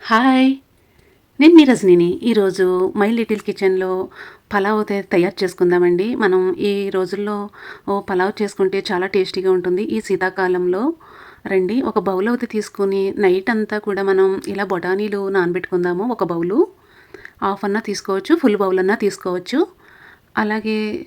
Hi. నేను మీ రజనీని ఈరోజు my little కిచెన్లో పలావ్ అయితే తయారు చేసుకుందామండి. మనం ఈ రోజుల్లో ఓ పలావ్ చేసుకుంటే చాలా టేస్టీగా ఉంటుంది. ఈ శీతాకాలంలో రండి ఒక బౌల్ అయితే తీసుకుని నైట్ అంతా కూడా మనం ఇలా బొటానీలు నానబెట్టుకుందాము. ఒక బౌలు హాఫ్ అన్నా తీసుకోవచ్చు ఫుల్ బౌల్ అన్నా తీసుకోవచ్చు. అలాగే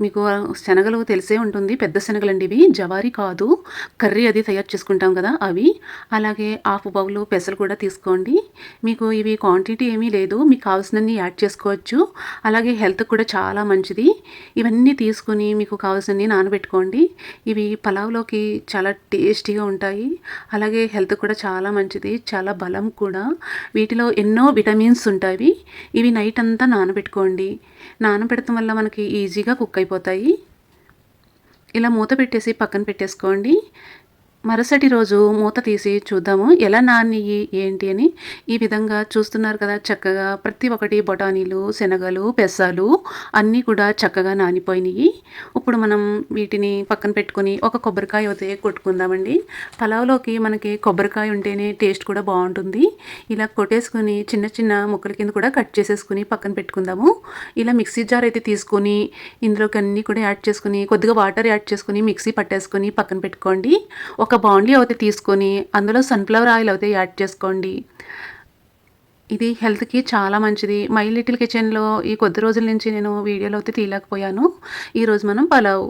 మీకు శనగలు తెలిసే ఉంటుంది. పెద్ద శనగలండి ఇవి. జవారి కాదు. కర్రీ అది తయారు చేసుకుంటాం కదా అవి. అలాగే హాఫ్ బౌలు పెసలు కూడా తీసుకోండి. మీకు ఇవి క్వాంటిటీ ఏమీ లేదు. మీకు కావాల్సినన్ని యాడ్ చేసుకోవచ్చు. అలాగే హెల్త్ కూడా చాలా మంచిది. ఇవన్నీ తీసుకుని మీకు కావాల్సినన్ని నానబెట్టుకోండి. ఇవి పలావ్లోకి చాలా టేస్టీగా ఉంటాయి. అలాగే హెల్త్ కూడా చాలా మంచిది. చాలా బలం కూడా. వీటిలో ఎన్నో విటమిన్స్ ఉంటాయి. ఇవి నైట్ అంతా నానబెట్టుకోండి. నానబెడటం వల్ల మనకి ఈజీగా కుక్ అయిపోతాయి. ఇలా మూత పెట్టేసి పక్కన పెట్టేసుకోండి. మరుసటి రోజు మూత తీసి చూద్దాము. ఎలా నానియి ఏంటి అని ఈ విధంగా చూస్తున్నారు కదా. చక్కగా ప్రతి ఒక్కటి బొటానీలు శనగలు పెసాలు అన్నీ కూడా చక్కగా నానిపోయినాయి ఇప్పుడు మనం వీటిని పక్కన పెట్టుకొని ఒక కొబ్బరికాయ అయితే కొట్టుకుందామండి. పలావ్లోకి మనకి కొబ్బరికాయ ఉంటేనే టేస్ట్ కూడా బాగుంటుంది. ఇలా కొట్టేసుకొని చిన్న చిన్న ముక్కల కింద కూడా కట్ చేసేసుకుని పక్కన పెట్టుకుందాము. ఇలా మిక్సీ జార్ అయితే తీసుకొని ఇందులోకి అన్నీ కూడా యాడ్ చేసుకుని కొద్దిగా వాటర్ యాడ్ చేసుకుని మిక్సీ పట్టేసుకొని పక్కన పెట్టుకోండి. ఒక బౌండ్లీ అయితే తీసుకొని అందులో సన్ఫ్లవర్ ఆయిల్ అయితే యాడ్ చేసుకోండి. ఇది హెల్త్కి చాలా మంచిది. మై లిటిల్ కిచెన్లో ఈ కొద్ది రోజుల నుంచి నేను వీడియోలో అయితే తీయలేకపోయాను. ఈరోజు మనం పలావ్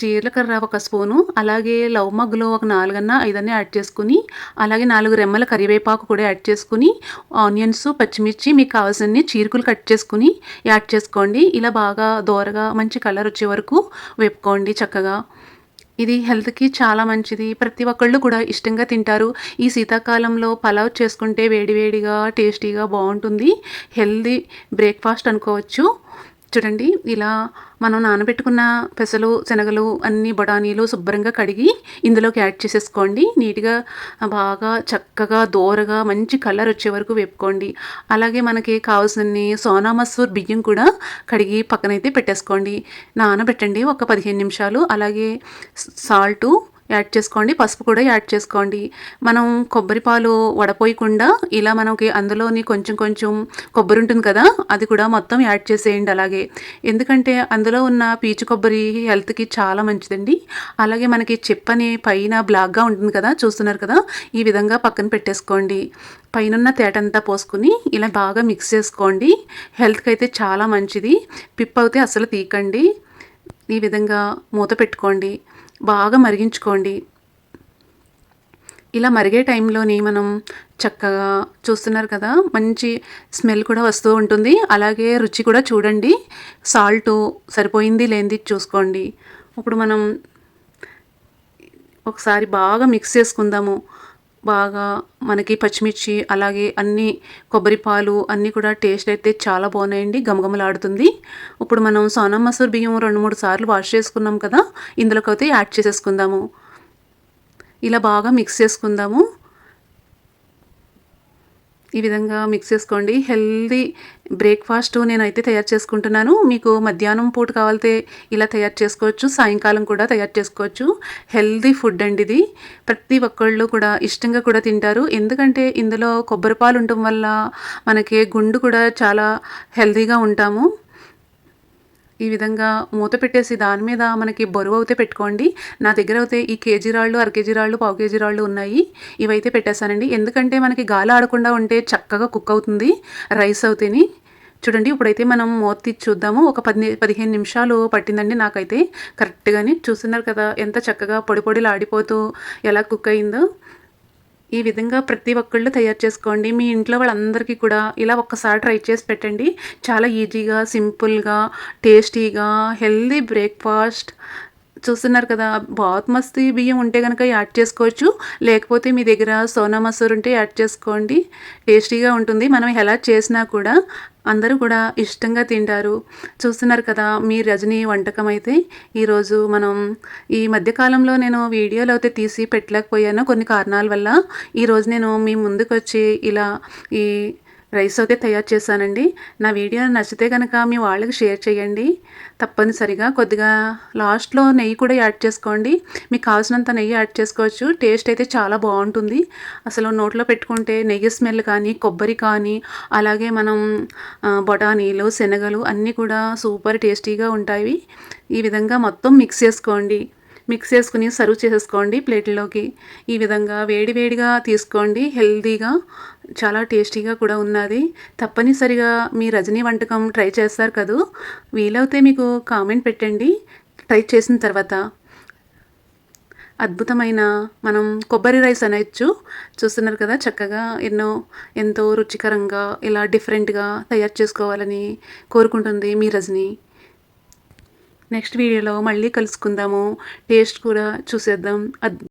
జీలకర్ర ఒక స్పూను అలాగే లవ్ మగ్గులో ఒక నాలుగన్నా ఐదన్నా యాడ్ చేసుకుని అలాగే నాలుగు రెమ్మల కరివేపాకు కూడా యాడ్ చేసుకుని ఆనియన్స్ పచ్చిమిర్చి మీకు కావాల్సిన చీరుకులు కట్ చేసుకుని యాడ్ చేసుకోండి. ఇలా బాగా దోరగా మంచి కలర్ వచ్చే వరకు వేపుకోండి చక్కగా. ఇది హెల్త్కి చాలా మంచిది. ప్రతి ఒక్కళ్ళు కూడా ఇష్టంగా తింటారు. ఈ శీతాకాలంలో పలావ్ చేసుకుంటే వేడివేడిగా టేస్టీగా బాగుంటుంది. హెల్దీ బ్రేక్ఫాస్ట్ అనుకోవచ్చు. చూడండి ఇలా మనం నానబెట్టుకున్న పెసలు శనగలు అన్ని బఠానీలు శుభ్రంగా కడిగి ఇందులోకి యాడ్ చేసేసుకోండి. నీట్గా బాగా చక్కగా దోరగా మంచి కలర్ వచ్చే వరకు వేపుకోండి. అలాగే మనకి కావాల్సిన సోనా మసూర్ బియ్యం కూడా కడిగి పక్కనైతే పెట్టేసుకోండి. నానబెట్టండి ఒక పదిహేను నిమిషాలు. అలాగే సాల్టు యాడ్ చేసుకోండి పసుపు కూడా యాడ్ చేసుకోండి. మనం కొబ్బరి పాలు వడపోయకుండా ఇలా మనకి అందులోని కొంచెం కొంచెం కొబ్బరి ఉంటుంది కదా అది కూడా మొత్తం యాడ్ చేసేయండి అలాగే. ఎందుకంటే అందులో ఉన్న పీచు కొబ్బరి హెల్త్కి చాలా మంచిదండి. అలాగే మనకి చెప్పని పైన బ్లాక్గా ఉంటుంది కదా చూస్తున్నారు కదా ఈ విధంగా పక్కన పెట్టేసుకోండి. పైన తేటంతా పోసుకుని ఇలా బాగా మిక్స్ చేసుకోండి. హెల్త్కి అయితే చాలా మంచిది. పిప్ అయితే అసలు తీకండి ఈ విధంగా మూత పెట్టుకోండి. బాగా మరిగించుకోండి. ఇలా మరిగే టైంలోని మనం చక్కగా చూస్తున్నారు కదా మంచి స్మెల్ కూడా వస్తూ ఉంటుంది. అలాగే రుచి కూడా చూడండి. సాల్ట్ సరిపోయింది లేనిది చూసుకోండి. ఇప్పుడు మనం ఒకసారి బాగా మిక్స్ చేసుకుందాము. బాగా మనకి పచ్చిమిర్చి అలాగే అన్ని కొబ్బరి పాలు అన్నీ కూడా టేస్ట్ అయితే చాలా బాగున్నాయండి. గమగమలాడుతుంది ఇప్పుడు మనం సోనా మసూర్ బియ్యం రెండు మూడు సార్లు వాష్ చేసుకున్నాం కదా ఇందులోకి అయితే యాడ్ చేసేసుకుందాము. ఇలా బాగా మిక్స్ చేసుకుందాము. ఈ విధంగా మిక్స్ చేసుకోండి. హెల్దీ బ్రేక్ఫాస్ట్ నేనైతే తయారు చేసుకుంటున్నాను. మీకు మధ్యాహ్నం పూట కావాలితే ఇలా తయారు చేసుకోవచ్చు సాయంకాలం కూడా తయారు చేసుకోవచ్చు. హెల్దీ ఫుడ్ అండి ఇది. ప్రతి ఒక్కళ్ళు కూడా ఇష్టంగా కూడా తింటారు. ఎందుకంటే ఇందులో కొబ్బరి పాలు ఉండటం వల్ల మనకి గుండు కూడా చాలా హెల్దీగా ఉంటాము. ఈ విధంగా మూత పెట్టేసి దాని మీద మనకి బరువు అయితే పెట్టుకోండి. నా దగ్గర అయితే ఈ కేజీ రాళ్ళు అర కేజీ రాళ్ళు పావు కేజీ రాళ్ళు ఉన్నాయి. ఇవైతే పెట్టేశానండి. ఎందుకంటే మనకి గాలి ఆడకుండా ఉంటే చక్కగా కుక్ అవుతుంది రైస్ అవుతేని. చూడండి ఇప్పుడైతే మనం మూత తీసి చూద్దాము. ఒక పది పదిహేను నిమిషాలు పట్టిందండి నాకైతే. కరెక్ట్గాని చూస్తున్నారు కదా ఎంత చక్కగా పొడి పొడిలు ఆడిపోతూ ఎలా కుక్ అయిందో. ఈ విధంగా ప్రతి ఒక్కళ్ళు తయారు చేసుకోండి. మీ ఇంట్లో వాళ్ళందరికీ కూడా ఇలా ఒక్కసారి ట్రై చేసి పెట్టండి. చాలా ఈజీగా సింపుల్గా టేస్టీగా హెల్దీ బ్రేక్ఫాస్ట్. చూస్తున్నారు కదా బాత్మస్తి బియ్యం ఉంటే కనుక యాడ్ చేసుకోవచ్చు. లేకపోతే మీ దగ్గర సోనా మసూర్ ఉంటే యాడ్ చేసుకోండి. టేస్టీగా ఉంటుంది. మనం ఎలా చేసినా కూడా అందరూ కూడా ఇష్టంగా తింటారు. చూస్తున్నారు కదా మీ రజనీ వంటకం అయితే. ఈరోజు మనం ఈ మధ్యకాలంలో నేను వీడియోలు అయితే తీసి పెట్టలేకపోయాను. కొన్ని కారణాల వల్ల ఈరోజు నేను మీ ముందుకు వచ్చి ఇలా ఈ రైస్ ఒకే తయారు చేశానండి. నా వీడియో నచ్చితే కనుక మీ వాళ్ళకి షేర్ చేయండి. తప్పనిసరిగా కొద్దిగా లాస్ట్లో నెయ్యి కూడా యాడ్ చేసుకోండి. మీకు కావాల్సినంత నెయ్యి యాడ్ చేసుకోవచ్చు. టేస్ట్ అయితే చాలా బాగుంటుంది. అసలు నోట్లో పెట్టుకుంటే నెయ్యి స్మెల్ కానీ కొబ్బరి కానీ అలాగే మనం బఠానీలు శనగలు అన్నీ కూడా సూపర్ టేస్టీగా ఉంటాయి. ఈ విధంగా మొత్తం మిక్స్ చేసుకోండి. మిక్స్ చేసుకుని సర్వ్ చేసేసుకోండి ప్లేట్లోకి. ఈ విధంగా వేడివేడిగా తీసుకోండి హెల్తీగా. చాలా టేస్టీగా కూడా ఉన్నది. తప్పనిసరిగా మీ రజనీ వంటకం ట్రై చేస్తారు కదూ. వీలైతే మీకు కామెంట్ పెట్టండి. ట్రై చేసిన తర్వాత అద్భుతమైన మనం కొబ్బరి రైస్ అనొచ్చు. చూస్తున్నారు కదా చక్కగా ఎన్నో ఎంతో రుచికరంగా ఇలా డిఫరెంట్గా తయారు చేసుకోవాలని కోరుకుంటుంది మీ రజని. నెక్స్ట్ వీడియోలో మళ్ళీ కలుసుకుందాము. టేస్ట్ కూడా చూసేద్దాం. అద్